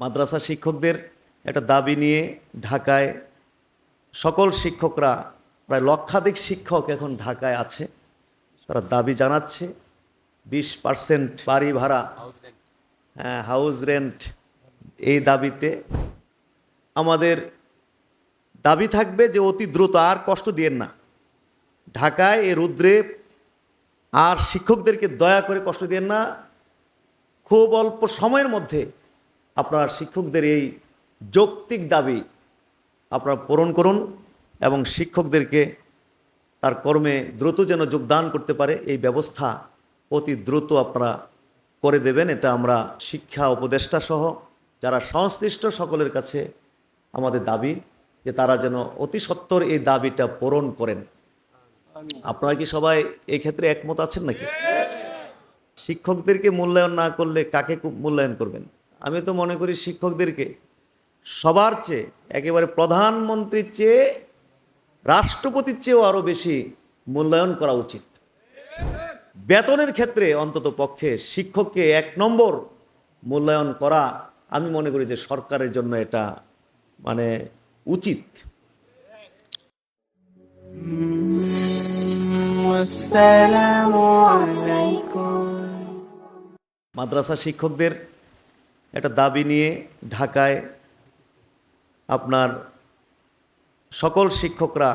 মাদ্রাসা শিক্ষকদের একটা দাবি নিয়ে ঢাকায় সকল শিক্ষকরা, প্রায় লক্ষাধিক শিক্ষক এখন ঢাকায় আছে। তারা দাবি জানাচ্ছে, বিশ পার্সেন্ট বাড়ি ভাড়া হ্যাঁ হাউস রেন্ট এই দাবিতে। আমাদের দাবি থাকবে যে অতি দ্রুত আর কষ্ট দিয়েন না। ঢাকায় এ রুদ্রে আর শিক্ষকদেরকে দয়া করে কষ্ট দিয়েন না। খুব অল্প সময়ের মধ্যে আপনার শিক্ষকদের এই যৌক্তিক দাবি আপনারা পূরণ করুন এবং শিক্ষকদেরকে তার কর্মে দ্রুত যেন যোগদান করতে পারে, এই ব্যবস্থা অতি দ্রুত আপনারা করে দেবেন। এটা আমরা শিক্ষা উপদেষ্টা সহ যারা সংশ্লিষ্ট সকলের কাছে আমাদের দাবি যে তারা যেন অতি সত্বর এই দাবিটা পূরণ করেন। আপনারা কি সবাই এই ক্ষেত্রে একমত আছেন নাকি? শিক্ষকদেরকে মূল্যায়ন না করলে কাকে মূল্যায়ন করবেন? আমি তো মনে করি শিক্ষকদেরকে সবার চেয়ে একেবারে প্রধানমন্ত্রীর চেয়ে রাষ্ট্রপতির চেয়েও আরও বেশি মূল্যায়ন করা উচিত। বেতনের ক্ষেত্রে অন্তত পক্ষে শিক্ষককে এক নম্বর মূল্যায়ন করা আমি মনে করি যে সরকারের জন্য এটা মানে উচিত। মাদ্রাসা শিক্ষকদের একটা দাবি নিয়ে ঢাকায় আপনার সকল শিক্ষকরা,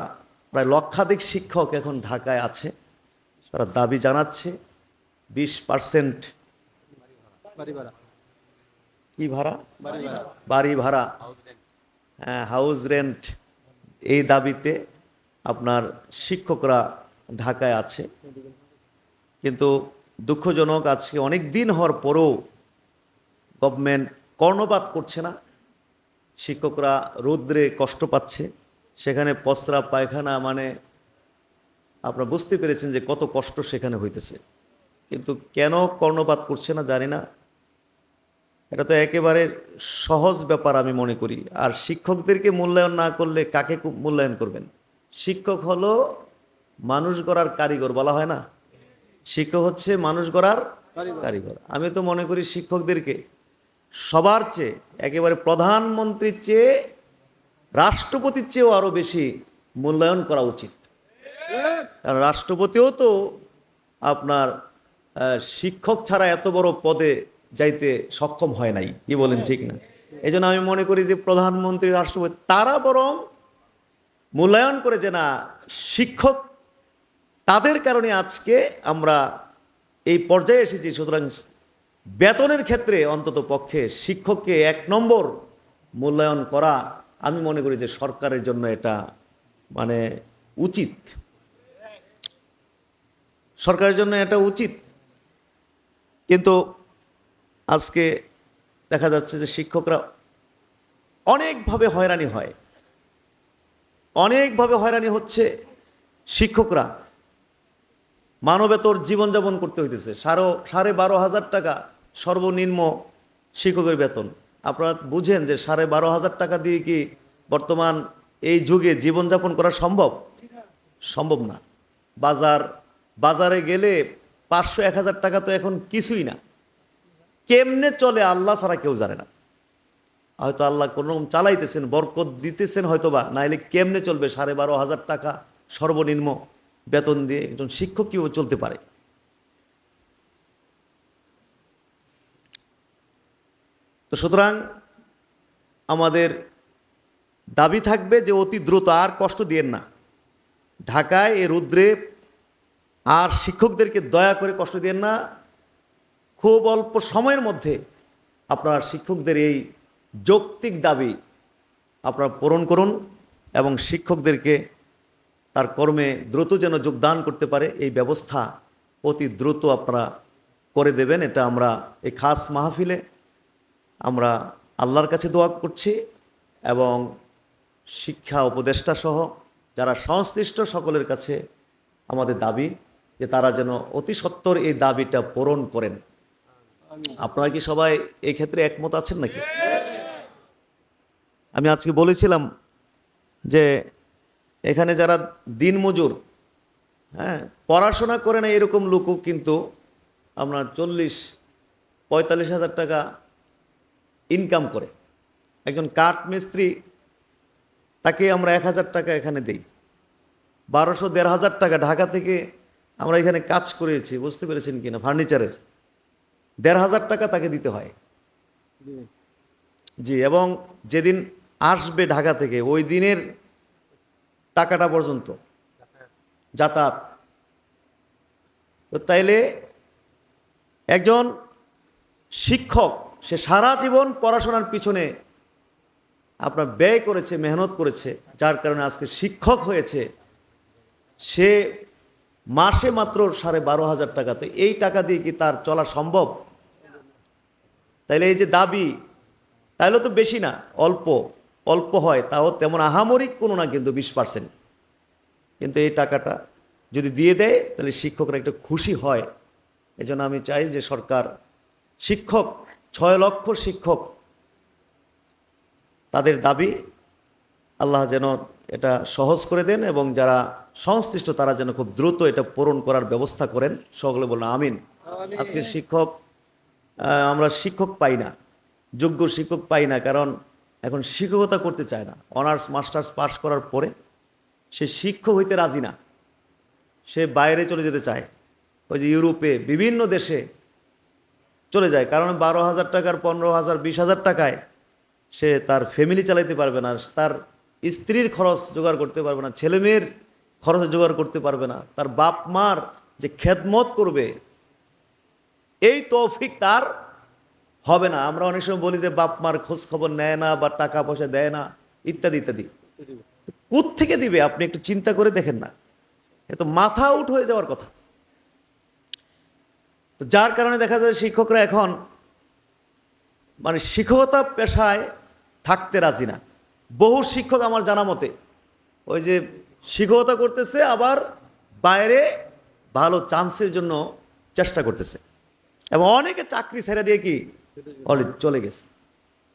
প্রায় লক্ষাধিক শিক্ষক এখন ঢাকায় আছে। তারা দাবি জানাচ্ছে, বিশ পার্সেন্ট কি ভাড়া? বাড়ি ভাড়া। হ্যাঁ হাউস রেন্ট। এই দাবিতে আপনার শিক্ষকরা ঢাকায় আছে। কিন্তু দুঃখজনক, আজকে অনেক দিন হওয়ার পরেও গভর্নমেন্ট কর্ণপাত করছে না। শিক্ষকরা রৌদ্রে কষ্ট পাচ্ছে। সেখানে পসরা পায়খানা মানে আপনারা বুঝতে পেরেছেন যে কত কষ্ট সেখানে হইতেছে। কিন্তু কেন কর্ণপাত করছে না জানি না। এটা তো একেবারে সহজ ব্যাপার আমি মনে করি। আর শিক্ষকদেরকে মূল্যায়ন না করলে কাকে মূল্যায়ন করবেন? শিক্ষক হলো মানুষ গড়ার কারিগর বলা হয় না? শিক্ষক হচ্ছে মানুষ গড়ার কারিগর। আমি তো মনে করি শিক্ষকদেরকে সবার চেয়ে, একেবারে প্রধানমন্ত্রীর চেয়ে, রাষ্ট্রপতির চেয়েও আরও বেশি মূল্যায়ন করা উচিত। কারণ রাষ্ট্রপতিও তো আপনার শিক্ষক ছাড়া এত বড় পদে যাইতে সক্ষম হয় নাই। কি বলেন, ঠিক না? এই আমি মনে করি যে প্রধানমন্ত্রী, রাষ্ট্রপতি, তারা বরং মূল্যায়ন করে যে না, শিক্ষক তাদের কারণে আজকে আমরা এই পর্যায়ে এসেছি, সুতরাং বেতনের ক্ষেত্রে অন্তত পক্ষে শিক্ষককে এক নম্বর মূল্যায়ন করা আমি মনে করি যে সরকারের জন্য এটা মানে উচিত। সরকারের জন্য এটা উচিত। কিন্তু আজকে দেখা যাচ্ছে যে শিক্ষকরা অনেকভাবে হয়রানি হয়। অনেকভাবে হয়রানি হচ্ছে শিক্ষকরা। মানবেতর জীবনযাপন করতে হইতেছে। সারো সাড়ে বারো হাজার টাকা সর্বনিম্ন শিক্ষকের বেতন। আপনারা বুঝেন যে সাড়ে বারো হাজার টাকা দিয়ে কি বর্তমান এই যুগে জীবনযাপন করা সম্ভব? সম্ভব না। বাজার, বাজারে গেলে পাঁচশো এক হাজার টাকা তো এখন কিছুই না। কেমনে চলে আল্লাহ ছাড়া কেউ জানে না। হয়তো আল্লাহ কোনো রকম চালাইতেছেন, বরকত দিতেছেন হয়তো বা নাইলে কেমনে চলবে সাড়ে বারো হাজার টাকা সর্বনিম্ন বেতন দিয়ে একজন শিক্ষক কীভাবে চলতে পারে? তো সুতরাং আমাদের দাবি থাকবে যে অতি দ্রুত আর কষ্ট দিয়েন না। ঢাকায় এ রুদ্রে আর শিক্ষকদেরকে দয়া করে কষ্ট দিয়েন না। খুব অল্প সময়ের মধ্যে আপনার শিক্ষকদের এই যৌক্তিক দাবি আপনারা পূরণ করুন এবং শিক্ষকদেরকে তার কর্মে দ্রুত যেন যোগদান করতে পারে, এই ব্যবস্থা অতি দ্রুত আপনারা করে দেবেন। এটা আমরা এই খাস মাহফিলে আমরা আল্লাহর কাছে দোয়া করছি এবং শিক্ষা উপদেষ্টা সহ যারা সংশ্লিষ্ট সকলের কাছে আমাদের দাবি যে তারা যেন অতি সত্বর এই দাবিটা পূরণ করেন। আপনারা কি সবাই এই ক্ষেত্রে একমত আছেন নাকি? আমি আজকে বলেছিলাম যে এখানে যারা দিনমজুর হ্যাঁ পড়াশোনা করে না এরকম লোকও কিন্তু আপনার চল্লিশ, পঁয়তাল্লিশ হাজার টাকা ইনকাম করে। একজন কাঠ মিস্ত্রি তাকে আমরা এক হাজার টাকা এখানে দেই। বারোশো দেড় হাজার টাকা ঢাকা থেকে আমরা এখানে কাজ করেছি বুঝতে পেরেছেন কিনা? ফার্নিচারের। দেড় হাজার টাকা তাকে দিতে হয়। জি। এবং যেদিন আসবে ঢাকা থেকে ওই দিনের টাকাটা পর্যন্ত। যাতায়াত। তো তাইলে একজন শিক্ষক সে সারা জীবন পড়াশোনার পিছনে আপনার ব্যয় করেছে, মেহনত করেছে, যার কারণে আজকে শিক্ষক হয়েছে। সে মাসে মাত্র সাড়ে বারো হাজার টাকাতে, এই টাকা দিয়ে কি তার চলা সম্ভব? তাইলে এই যে দাবি তাহলে তো বেশি না, অল্প অল্প হয়, তাও তেমন আহামরিক কোনো না কিন্তু বিশ পার্সেন্ট। কিন্তু এই টাকাটা যদি দিয়ে দেয়, তাহলে শিক্ষকরা একটু খুশি হয়। এজন্য আমি চাই যে সরকার, শিক্ষক ছয় লক্ষ শিক্ষক তাদের দাবি আল্লাহ যেন এটা সহজ করে দেন এবং যারা সংশ্লিষ্ট তারা যেন খুব দ্রুত এটা পূরণ করার ব্যবস্থা করেন। সকলে বলুন আমিন। আজকে শিক্ষক আমরা শিক্ষক পাই না যোগ্য শিক্ষক পাই না কারণ এখন শিক্ষকতা করতে চায় না। অনার্স মাস্টার্স পাশ করার পরে সে শিক্ষক হইতে রাজি না। সে বাইরে চলে যেতে চায়। ওই যে ইউরোপে বিভিন্ন দেশে চলে যায়। কারণ বারো হাজার টাকার পনেরো হাজার বিশ হাজার টাকায় সে তার ফ্যামিলি চালাইতে পারবে না তার স্ত্রীর খরচ জোগাড় করতে পারবে না ছেলে মেয়ের খরচ জোগাড় করতে পারবে না তার বাপ মার যে খেদমত করবে এই তৌফিক তার হবে না। আমরা অনেক সময় বলি যে বাপ মার খোঁজ খবর নেয় না বা টাকা পয়সা দেয় না ইত্যাদি ইত্যাদি। কোথ থেকে দিবে? আপনি একটু চিন্তা করে দেখেন না। এ তো মাথা আউট হয়ে যাওয়ার কথা। তো যার কারণে দেখা যায় শিক্ষকরা এখন মানে শিক্ষকতা পেশায় থাকতে রাজি না। বহু শিক্ষক আমার জানা মতে ওই যে শিক্ষকতা করতেছে, আবার বাইরে ভালো চান্সের জন্য চেষ্টা করতেছে। এবং অনেকে চাকরি ছেড়ে দিয়ে কি চলে গেছে।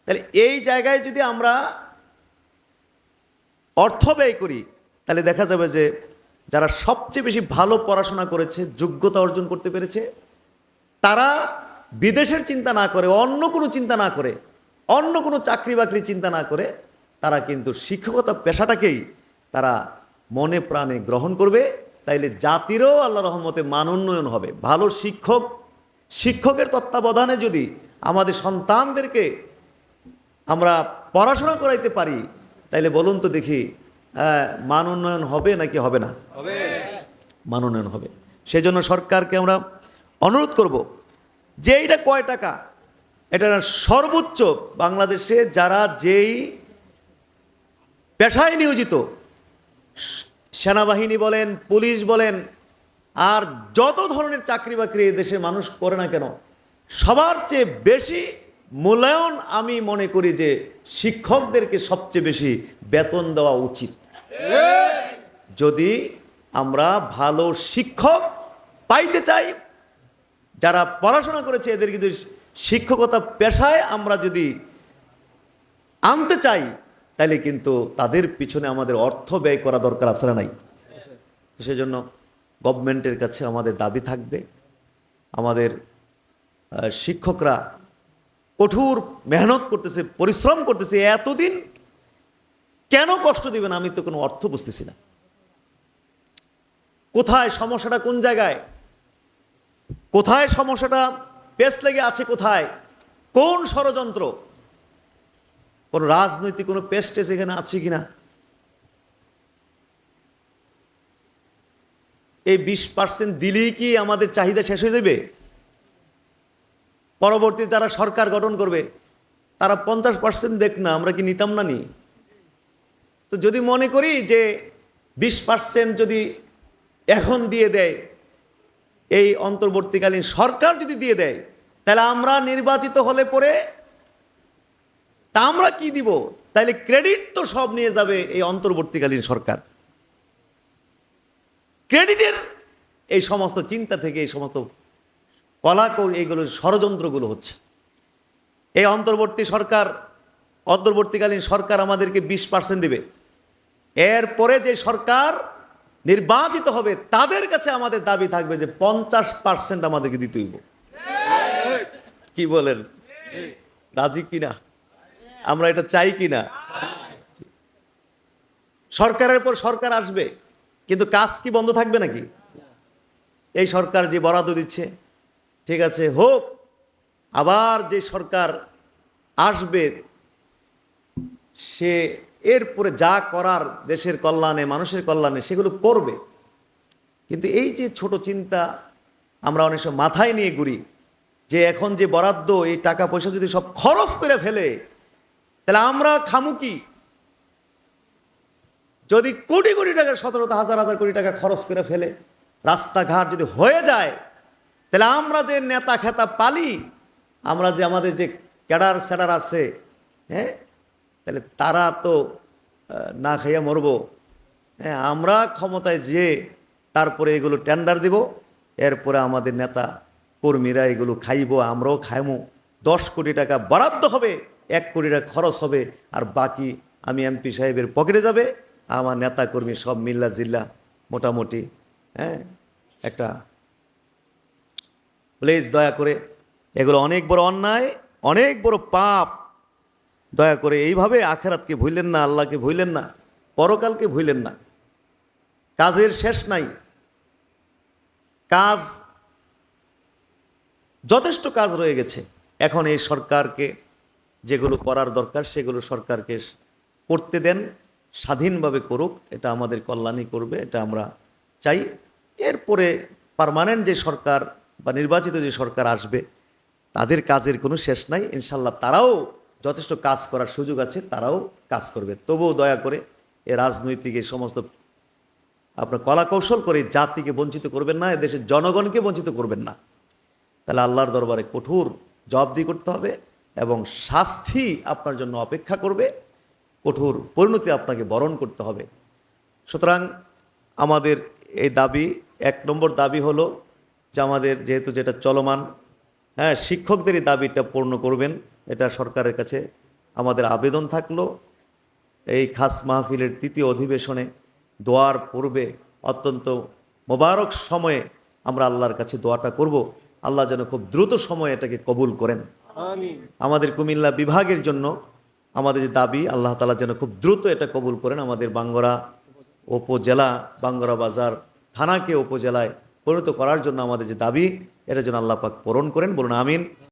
তাহলে এই জায়গায় যদি আমরা অর্থ ব্যয় করি, তাহলে দেখা যাবে যে যারা সবচেয়ে বেশি ভালো পড়াশোনা করেছে, যোগ্যতা অর্জন করতে পেরেছে তারা বিদেশের চিন্তা না করে অন্য কোনো চিন্তা না করে অন্য কোনো চাকরি বাকরি চিন্তা না করে তারা কিন্তু শিক্ষকতা পেশাটাকেই তারা মনে প্রাণে গ্রহণ করবে। তাইলে জাতিরও আল্লাহ রহমতে মান উন্নয়ন হবে। ভালো শিক্ষক শিক্ষকের তত্ত্বাবধানে যদি আমাদের সন্তানদেরকে আমরা পড়াশোনা করাইতে পারি তাইলে বলুন তো দেখি মান উন্নয়ন হবে নাকি হবে না? মান উন্নয়ন হবে। সেই জন্য সরকারকে আমরা অনুরোধ করব যে এইটা কয় টাকা? এটা সর্বোচ্চ বাংলাদেশে যারা যেই পেশায় নিয়োজিত সেনাবাহিনী বলেন পুলিশ বলেন আর যত ধরনের চাকরি বাকরি দেশে মানুষ করে না কেন সবার চেয়ে বেশি মূল্যায়ন আমি মনে করি যে শিক্ষকদেরকে সবচেয়ে বেশি বেতন দেওয়া উচিত। যদি আমরা ভালো শিক্ষক পাইতে চাই যারা পড়াশোনা করেছে, এদের কিন্তু শিক্ষকতা পেশায় আমরা যদি আনতে চাই, তাহলে কিন্তু তাদের পিছনে আমাদের অর্থ ব্যয় করা দরকার আছে না নাই? সেজন্য গভর্নমেন্টের কাছে আমাদের দাবি থাকবে, আমাদের শিক্ষকরা কঠোর মেহনত করতেছে, পরিশ্রম করতেছে, এতদিন কেন কষ্ট দিবেন? আমি তো কোনো অর্থ বুঝতেছি না। কোথায়, সমস্যাটা কোন জায়গায়? কোথায় সমস্যাটা? পেস লেগে আছে কোথায়? কোন ষড়যন্ত্র? কোন রাজনৈতিক কোনো পেস্টেস এখানে আছে কিনা? এই বিশ পার্সেন্ট দিলেই কি আমাদের চাহিদা শেষ হয়ে যাবে? পরবর্তী যারা সরকার গঠন করবে, তারা পঞ্চাশ পার্সেন্ট দেখ না, আমরা কি নিতাম না নি? তো যদি মনে করি যে বিশ পার্সেন্ট যদি এখন দিয়ে দেয় এই অন্তর্বর্তীকালীন সরকার যদি দিয়ে দেয়, তাহলে আমরা নির্বাচিত হলে পরে তা আমরা কি দিব? তাইলে ক্রেডিট তো সব নিয়ে যাবে এই অন্তর্বর্তীকালীন সরকার। ক্রেডিটের এই সমস্ত চিন্তা থেকে, এই সমস্ত কলাকৌর এইগুলো ষড়যন্ত্রগুলো হচ্ছে। এই অন্তর্বর্তী সরকার, অন্তর্বর্তীকালীন সরকার আমাদেরকে বিশ পার্সেন্ট দেবে। এরপরে যে সরকার নির্বাচিত হবে, তাদের কাছে আমাদের দাবি থাকবে যে পঞ্চাশ পার্সেন্ট আমাদেরকে দিতে হইব। কি বলেন? রাজি কিনা? আমরা এটা চাই কি না সরকারের পর সরকার আসবে, কিন্তু কাজ কি বন্ধ থাকবে নাকি? এই সরকার যে বরাদ্দ দিচ্ছে, ঠিক আছে, হোক, আবার যে সরকার আসবে, সে এরপরে যা করার দেশের কল্যাণে, মানুষের কল্যাণে সেগুলো করবে। কিন্তু এই যে ছোট চিন্তা আমরা অনেক সময় মাথায় নিয়ে ঘুরি যে এখন যে বরাদ্দ, এই টাকা পয়সা যদি সব খরচ করে ফেলে, তাহলে আমরা খামু কি? যদি কোটি কোটি টাকা, সতেরো হাজার হাজার কোটি টাকা খরচ করে ফেলে, রাস্তাঘাট যদি হয়ে যায়, তাহলে আমরা যে নেতা খেতা পালি, আমরা যে আমাদের যে ক্যাডার স্যাডার আছে হ্যাঁ তাহলে তারা তো না খাইয়া মরবো। হ্যাঁ আমরা ক্ষমতায় যেয়ে তারপরে এগুলো টেন্ডার দিব, এরপরে আমাদের নেতা কর্মীরা এগুলো খাইব, আমরাও খাইমো। দশ কোটি টাকা বরাদ্দ হবে, এক কোটি টাকা খরচ হবে, আর বাকি আমি এমপি সাহেবের পকেটে যাবে, আমার নেতা কর্মী সব মিল্লা জিল্লা মোটামুটি হ্যাঁ একটা প্লিজ দয়া করে। এগুলো অনেক বড় অন্যায়, অনেক বড় পাপ। দয়া করে এইভাবে আখেরাতকে ভুললেন না, আল্লাহকে ভুললেন না, পরকালকে ভুললেন না। কাজের শেষ নাই। কাজ, যথেষ্ট কাজ রয়ে গেছে। এখন এই সরকারকে যেগুলো করার দরকার, সেগুলো সরকারকে করতে দেন, স্বাধীনভাবে করুক, এটা আমাদের কল্যাণই করবে, এটা আমরা চাই। এরপরে পার্মানেন্ট যে সরকার বা নির্বাচিত যে সরকার আসবে, তাদের কাজের কোনো শেষ নাই। ইনশাল্লাহ তারাও যথেষ্ট কাজ করার সুযোগ আছে, তারাও কাজ করবে। তবুও দয়া করে এ রাজনৈতিক এই সমস্ত আপনার কলা কৌশল করে জাতিকে বঞ্চিত করবেন না, এ দেশের জনগণকে বঞ্চিত করবেন না। তাহলে আল্লাহর দরবারে কঠোর জবাবদি করতে হবে এবং শাস্তি আপনার জন্য অপেক্ষা করবে, কঠোর পরিণতি আপনাকে বরণ করতে হবে। সুতরাং আমাদের এই দাবি, এক নম্বর দাবি হলো যে আমাদের যেহেতু যেটা চলমান হ্যাঁ শিক্ষকদেরই দাবিটা পূর্ণ করবেন। এটা সরকারের কাছে আমাদের আবেদন থাকল। এই খাস মাহফিলের তৃতীয় অধিবেশনে দোয়ার পূর্বে অত্যন্ত মোবারক সময়ে আমরা আল্লাহর কাছে দোয়াটা করব। আল্লাহ যেন খুব দ্রুত সময়ে এটাকে কবুল করেন। আমাদের কুমিল্লা বিভাগের জন্য আমাদের যে দাবি আল্লাহ তালা যেন খুব দ্রুত এটা কবুল করেন। আমাদের বাঙ্গরা উপজেলা বাঙ্গরা বাজার থানাকে উপজেলায় পরিণত করার জন্য আমাদের যে দাবি এটা যেন আল্লাহ পাক পূরণ করেন। বলুন আমিন।